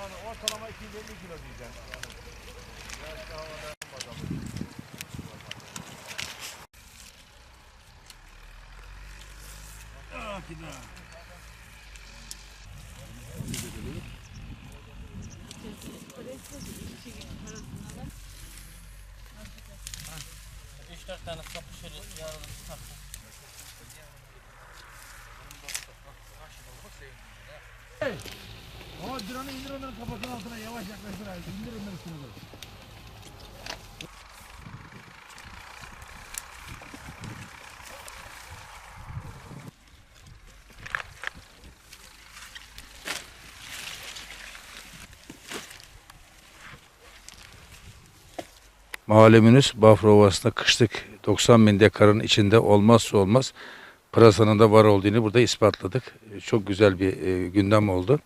Yani ortalama 250 kilo diyeceğim. Biraz daha havada bakalım. Ah, daha. Üç dört tane kapı şöyle yarın taktım. Ama drone'u indir onların kafasının altına yavaş yaklaştır abi. İndir onları doğru. Mahalleminiz Bafra Ovası'nda kışlık 90 bin dekarın içinde olmazsa olmaz pırasanın da var olduğunu burada ispatladık. Çok güzel bir e, gündem oldu.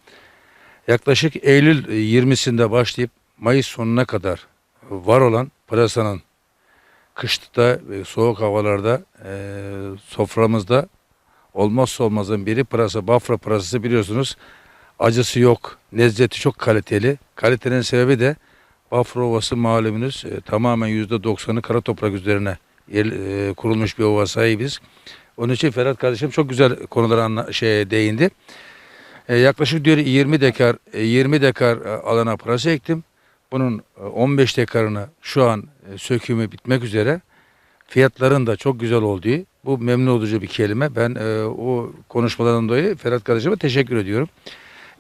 Yaklaşık Eylül e, 20'sinde başlayıp Mayıs sonuna kadar var olan pırasanın kışta ve soğuk havalarda e, soframızda olmazsa olmazın biri pırasa. Bafra pırasası biliyorsunuz acısı yok, lezzeti çok kaliteli. Kalitenin sebebi de Bafra Ovası malumunuz e, tamamen %90'ı kara toprak üzerine yer, e, kurulmuş bir ova sahibiz. Onun için Ferhat kardeşim çok güzel konulara şeye değindi. E, yaklaşık diyor 20 dekar e, 20 dekar e, alana pırasa ektim. Bunun e, 15 dekarını şu an e, sökümü bitmek üzere. Fiyatların da çok güzel olduğu bu memnun olucu bir kelime. Ben e, o konuşmalardan dolayı Ferhat kardeşime teşekkür ediyorum.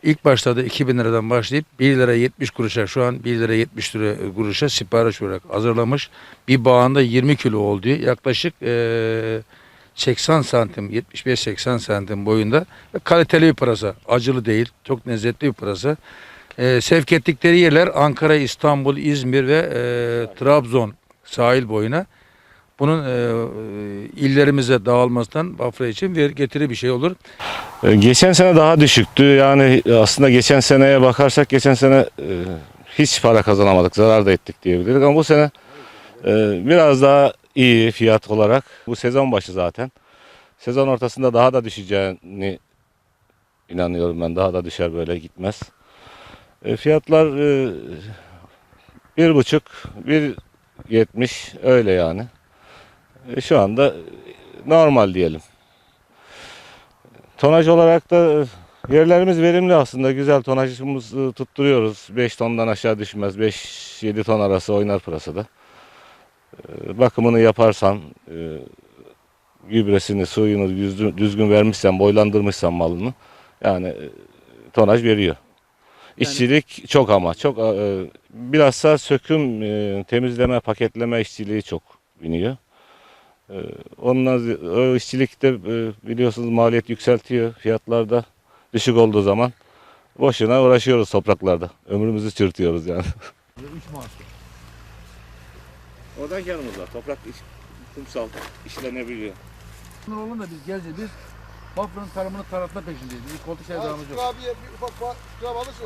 İlk başlarda 2000 liradan başlayıp 1 lira 70 kuruşa şu an 1 lira 70 lira kuruşa sipariş olarak hazırlamış. Bir bağında 20 kilo olduğu yaklaşık eee, 80 santim 75-80 santim boyunda kaliteli bir pırasa. Acılı değil çok lezzetli bir pırasa. Eee, sevk ettikleri yerler Ankara, İstanbul, İzmir ve eee, Trabzon sahil boyuna. Bunun eee, illerimize dağılmasından Bafra için bir getiri bir şey olur. E, Geçen sene daha düşüktü. Yani aslında geçen seneye bakarsak geçen sene e, hiç para kazanamadık. Zarar da ettik diyebiliriz. Ama bu sene e, biraz daha iyi fiyat olarak. Bu sezon başı zaten. Sezon ortasında daha da düşeceğini inanıyorum ben. Daha da düşer böyle gitmez. E, Fiyatlar e, bir buçuk, bir yetmiş öyle yani. E, Şu anda normal diyelim. Tonaj olarak da e, yerlerimiz verimli aslında. Güzel tonajımızı tutturuyoruz. 5 tondan aşağı düşmez. 5-7 ton arası oynar pırasada. E, Bakımını yaparsan, e, gübresini, suyunu düzgün, vermişsen, boylandırmışsan malını yani e, tonaj veriyor. İşçilik çok ama çok e, bilhassa söküm, temizleme, paketleme işçiliği çok biniyor. Ee, Ondan o işçilikte biliyorsunuz maliyet yükseltiyor fiyatlarda düşük olduğu zaman boşuna uğraşıyoruz topraklarda. Ömrümüzü çürütüyoruz yani. Üç maaş. Oradan yanımız var. Toprak iş, kumsal işlenebiliyor. Bunlar olun da biz geleceğiz. Biz Bafra'nın tarımını taratma peşindeyiz. Bir koltuk sevdamız yok. Abiye bir ufak ufak alışın.